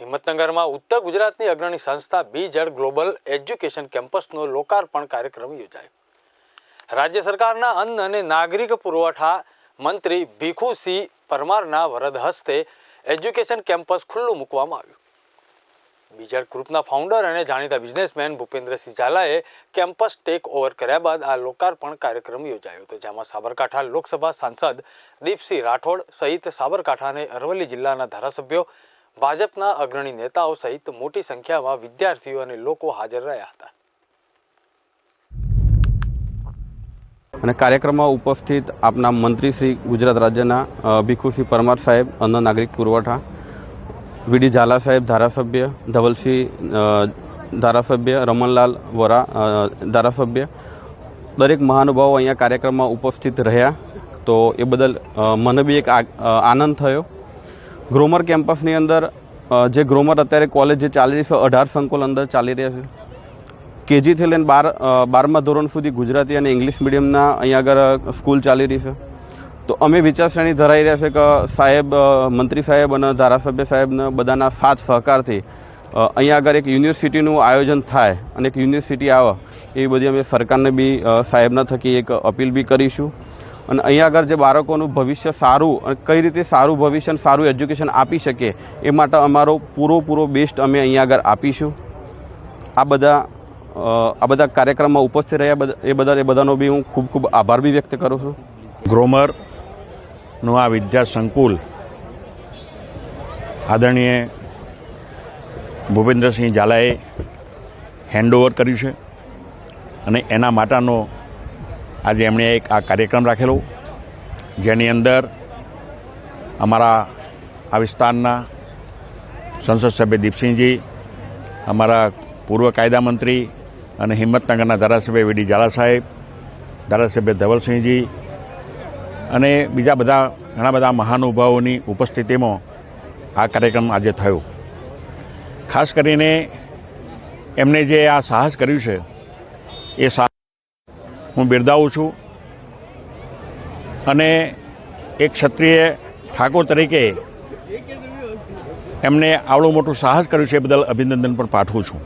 હિંમતનગરમાં ઉત્તર ગુજરાતની અગ્રણી સંસ્થા બી જળ ગ્લોબલ એજ્યુકેશન કેમ્પસનો લોકાર્પણ કાર્યક્રમ યોજાયો. રાજ્ય સરકારના અન્ન અને નાગરિક પુરવઠા મંત્રી ભીખુસિંહ પરમારના વરદ હસ્તે એજ્યુકેશન કેમ્પસ ખુલ્લું મૂકવામાં આવ્યું. બીજળ ગ્રુપના ફાઉન્ડર અને જાણીતા બિઝનેસમેન ભૂપેન્દ્રસિંહ ઝાલાએ કેમ્પસ ટેક ઓવર કર્યા બાદ આ લોકાર્પણ કાર્યક્રમ યોજાયો હતો, જેમાં સાબરકાંઠા લોકસભા સાંસદ દીપસિંહ રાઠોડ સહિત સાબરકાંઠા અને અરવલ્લી જિલ્લાના ધારાસભ્યો ભાજપના અગ્રણી નેતાઓ સહિત મોટી સંખ્યામાં વિદ્યાર્થીઓ અને લોકો હાજર રહ્યા હતા. અને કાર્યક્રમમાં ઉપસ્થિત આપના મંત્રી શ્રી ગુજરાત રાજ્યના ભીખુસિંહ પરમાર સાહેબ, અન્ન નાગરિક પુરવઠા, વીડી ઝાલા સાહેબ, ધારાસભ્ય, ધવલસિંહ ધારાસભ્ય, રમણલાલ વોરા ધારાસભ્ય, દરેક મહાનુભાવો અહીંયા કાર્યક્રમમાં ઉપસ્થિત રહ્યા. તો એ બદલ મને બી એક આનંદ થયો. ગ્રોમર કેમ્પસની અંદર જે ગ્રોમર અત્યારે કોલેજ જે ચાલી રહી છે, અઢાર સંકુલ અંદર ચાલી રહ્યા છે. કેજીથી લઈને બાર બારમા ધોરણ સુધી ગુજરાતી અને ઇંગ્લિશ મીડિયમના અહીંયા આગળ સ્કૂલ ચાલી રહી છે. તો અમે વિચારશ્રેણી ધરાઈ રહ્યા છે કે સાહેબ મંત્રી સાહેબ અને ધારાસભ્ય સાહેબને બધાના સાથ સહકારથી અહીંયા આગળ એક યુનિવર્સિટીનું આયોજન થાય અને એક યુનિવર્સિટી આવે, એવી બધી અમે સરકારને બી સાહેબના થકી એક અપીલ બી કરીશું. અને અહીંયા આગળ જે બાળકોનું ભવિષ્ય સારું કઈ રીતે સારું ભવિષ્ય સારું એજ્યુકેશન આપી શકે એ માટે અમારો પૂરો બેસ્ટ અમે અહીંયા આગળ આપીશું. આ બધા આ બધા કાર્યક્રમમાં ઉપસ્થિત રહ્યા એ બધા એ બધાનો બી હું ખૂબ ખૂબ આભાર બી વ્યક્ત કરું છું. ગ્રોમરનું આ વિદ્યા સંકુલ આદરણીય ભૂપેન્દ્રસિંહ ઝાલાએ હેન્ડઓવર કર્યું છે અને એના માટેનો આજે એમણે એક આ કાર્યક્રમ રાખેલો, જેની અંદર અમારા આ વિસ્તારના સંસદ સભ્ય દીપસિંહજી, અમારા પૂર્વ કાયદા મંત્રી અને હિંમતનગરના ધારાસભ્ય વીડી ઝાલા સાહેબ, ધારાસભ્ય ધવલસિંહજી અને બીજા બધા ઘણા બધા મહાનુભાવોની ઉપસ્થિતિમાં આ કાર્યક્રમ આજે થયો. ખાસ કરીને એમને જે આ સાહસ કર્યું છે, એ સાહસ હું બિરદાવું છું. અને એક ક્ષત્રિય ઠાકોર તરીકે એમને આવડું મોટું સાહસ કર્યું છે એ બદલ અભિનંદન પણ પાઠવું છું.